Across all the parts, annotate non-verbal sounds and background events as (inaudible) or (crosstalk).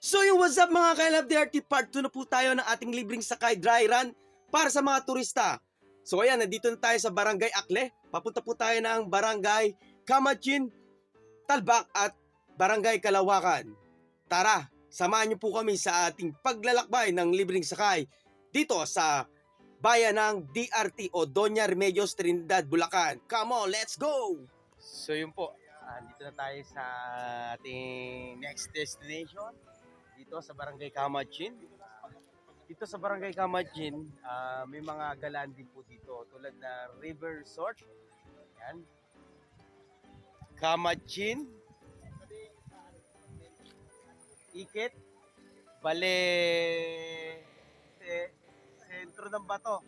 So yung what's up mga kailab DRT part 2 na po tayo ng ating libreng sakay dry run para sa mga turista. So ayan, nandito na tayo sa Barangay Akle. Papunta po tayo ng Barangay Kamachin, Talbak at Barangay Kalawakan. Tara, samahan niyo po kami sa ating paglalakbay ng libreng sakay dito sa bayan ng DRT o Doña Remedios Trinidad, Bulacan. Come on, let's go! So yun po, andito na tayo sa ating next destination dito sa Barangay Kamachin. Dito sa Barangay Kamachin, ah, may mga galaan din po dito tulad na River Resort. Yan. Kamachin. Ikit. Bale. Se, sentro ng bato.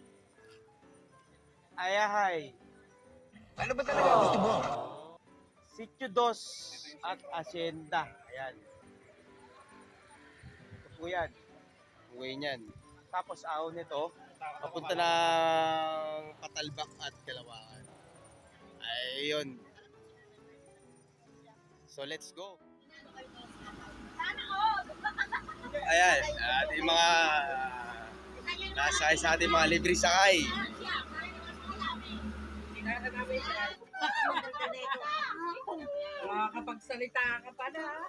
Ayahay. Ano ba talaga gusto mo? Sitio Dos at Hacienda. Ayan. Po yan. Uwi niyan. Tapos ahon nito, papunta ng Patalbak at Kalawakan. Ayun. So let's go. Ayan, ating mga nasa sa ating mga libre sakay. Makakapagsalita ka pa na.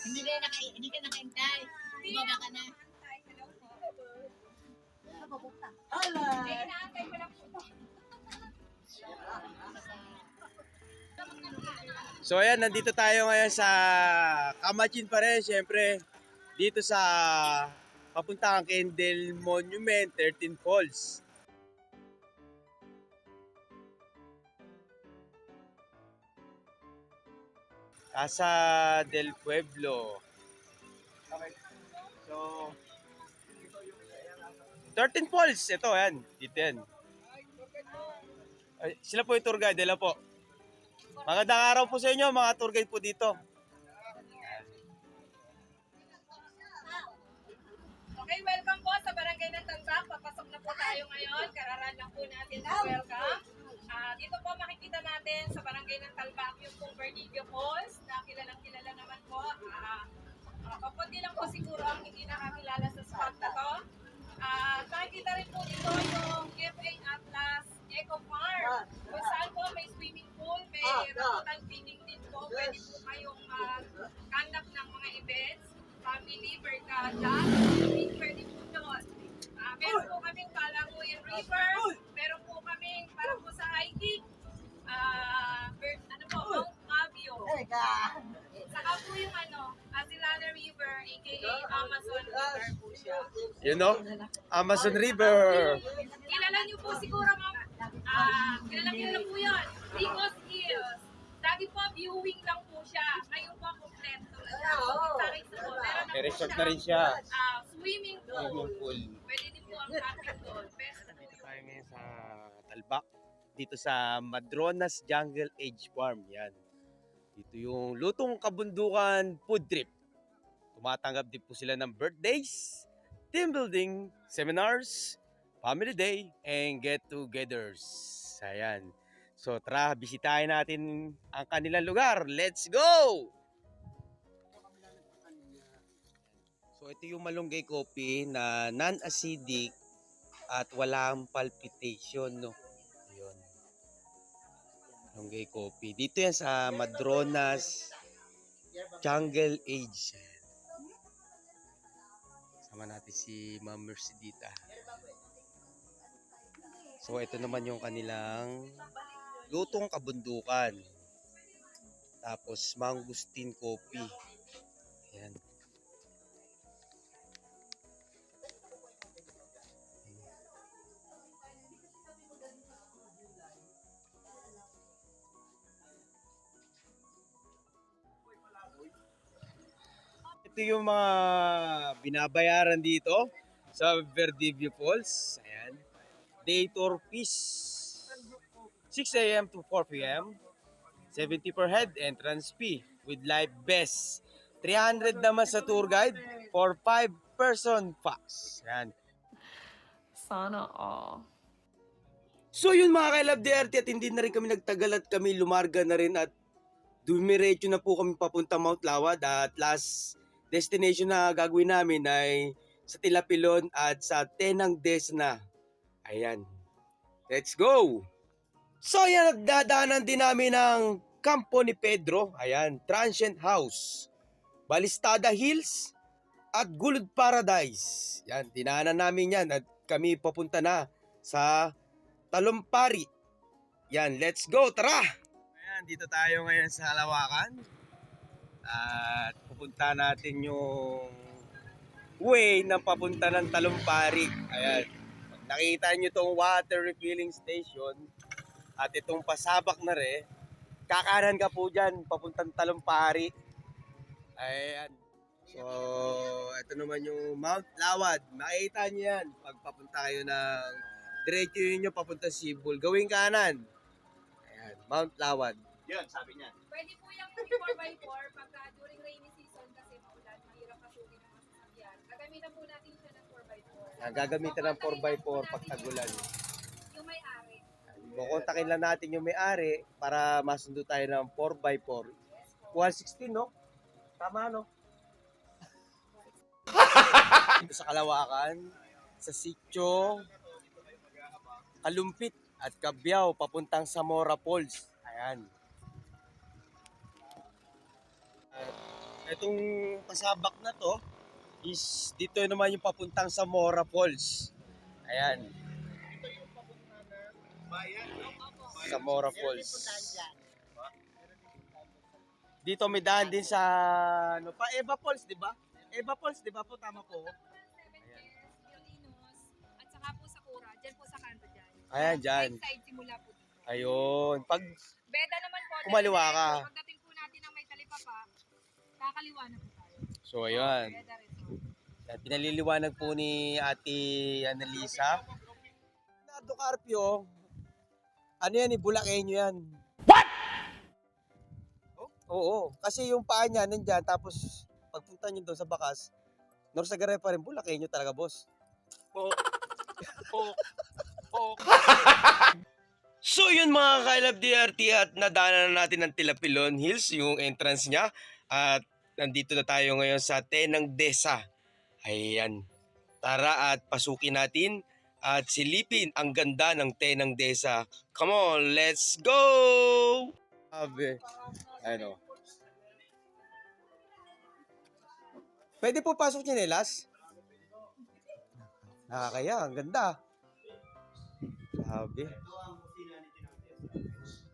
Hindi ka naka hindi ka nakaintay. Bumaba ka na. So ayan, nandito tayo ngayon sa Kamachin pa rin, syempre. Dito sa papuntang Kendall Monument, 13 Falls. Casa del Pueblo. Okay. So, 13 Falls, ito yan. Dito yan. Ay, sila po yung tour guide, nila po. Magandang araw po sa inyo, mga tour guide po dito. Okay, welcome po sa Barangay ng Tanbak. Papasok na po tayo ngayon. Kararan lang po natin na welcome. Ah, dito po makikita natin sa Barangay ng Talbak yung pong Bernillo Falls kilalang kilala naman po. Ah, uh, kapunti lang po siguro ang hindi nakakilala sa spot na to. Ah, nakikita rin po dito yung FA Atlas Eco Farm. Kung saan po may swimming pool, may rambutan feeding din po. Pwede po kayong mag-conduct ng mga events family, barkada, Mabio. Saka po yung ano, Azilana River, aka Amazon River po siya. You know, Amazon River. Kilala niyo po siguro ma'am, ah, kilala kilala po yun, Ricos Hills. Dati po, viewing lang po siya. Ngayon po, kompleto na May resort na rin siya. ah, swimming pool. Swimming pool. Pwede din po ang camping doon. Best po Dito tayo ngayon sa Talbak. Dito sa Madronas Jungle Age Farm. Yan. Dito yung lutong kabundukan food trip. Tumatanggap din po sila ng birthdays, team building, seminars, family day, and get-togethers. Ayan. So tara, bisitahin natin ang kanilang lugar. Let's go! So ito yung malunggay coffee na non-acidic at walang palpitation, no? Malunggay coffee. Dito yan sa Madronas Jungle Age. Sama natin si Ma'am Mercedita. So ito naman yung kanilang lutong kabundukan. Tapos mangustin coffee. Ito yung mga binabayaran dito sa Verdivio Falls. Ayan. Day tour fees. 6 a.m. to 4 p.m. 70 per head entrance fee with live best. 300 naman sa tour guide for 5 person packs. Ayan. Sana all. So yun mga kailab DRT at hindi na rin kami nagtagal at kami lumarga na rin at dumiretso na po kami papunta Mount Lawad at last destination na gagawin namin ay sa Tilapilon at sa Tenang Desna. Ayan. Let's go! So yan, nagdadaanan din namin ng kampo ni Pedro. Ayan, Transient House. Balistada Hills at Gulod Paradise. Yan, dinaanan namin yan at kami papunta na sa Talumpari. Yan, let's go, tara! Ayan, dito tayo ngayon sa Halawakan. At pupunta natin yung way na papunta ng Talumpari. Ayan. Pag nakita nyo itong water refilling station at itong pasabak na re, kakanan ka po dyan, papuntang Talumpari. Ayan. So, ito naman yung Mount Lawad. Makikita nyo yan pag papunta kayo ng diretso yun yung papunta Sibul. Gawing kanan. Ayan, Mount Lawad. Yun, sabi niya. Pwede po yung 4x4 pagka during rainy Gagamitan po natin siya ng 4x4. Yan, gagamitan ng 4x4 pag tagulan. Yung may-ari. Kukontakin lang natin yung may-ari para masundo tayo ng 4x4. 116, no? Tama, no? (laughs) Dito sa Kalawakan, sa Sitio, Kalumpit at Kabyaw, papuntang Zamora Falls. Ayan. At itong pasabak na to is dito naman yung papuntang Zamora Falls. Ayan. Zamora Falls. Dito may daan din sa ano pa Eva Falls, 'di ba? Eva Falls, 'di ba po tama po? Violinos, at saka po sa Kura, dyan po sa kanto dyan. Ayan diyan. Right side simula po dito. Ayun. Pag Beda naman po. Kumaliwa ka. Pagdating po natin ng may talipapa, kakaliwa na po tayo. so ayun. Beda. Yan, Pinaliliwanag po ni Ate Annalisa. Leonardo Carpio, ano yan, eh, Bulakenyo yan. What? Oo, kasi yung paa niya nandyan, tapos pagpunta niyo doon sa bakas, Norsagaray pa rin, Bulakenyo talaga, boss. Po. Po. Po. so yun mga kailab DRT at nadaanan na natin ng Tilapilon Hills, yung entrance niya. At nandito na tayo ngayon sa Tenang Desa. Ayan. Tara at pasukin natin at silipin ang ganda ng Tenang Desa. Come on, let's go! Sabi. Ano? Pwede po pasok nilas? Nakakaya, ang ganda. Sabi.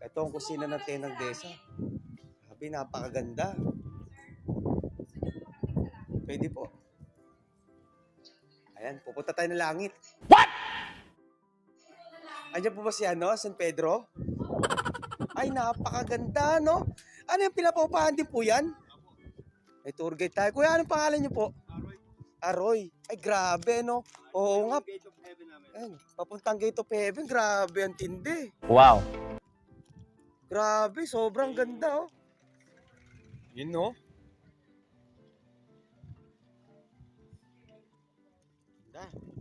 Ito ang kusina ng Tenang Desa. Sabi, napakaganda. Pwede po. Ayan, pupunta tayo ng langit. What? Andiyan po ba si ano, San Pedro? Ay, napakaganda, no? Ano yung pinapaupahan din po yan? May tour guide tayo. Kuya, anong pangalan niyo po? Aroy. Ay, grabe, no? Oo nga. Ayan, papuntang Gate of Heaven. Grabe, ang tindi. Wow. Grabe, sobrang ganda, oh. Yun, no? Ganda.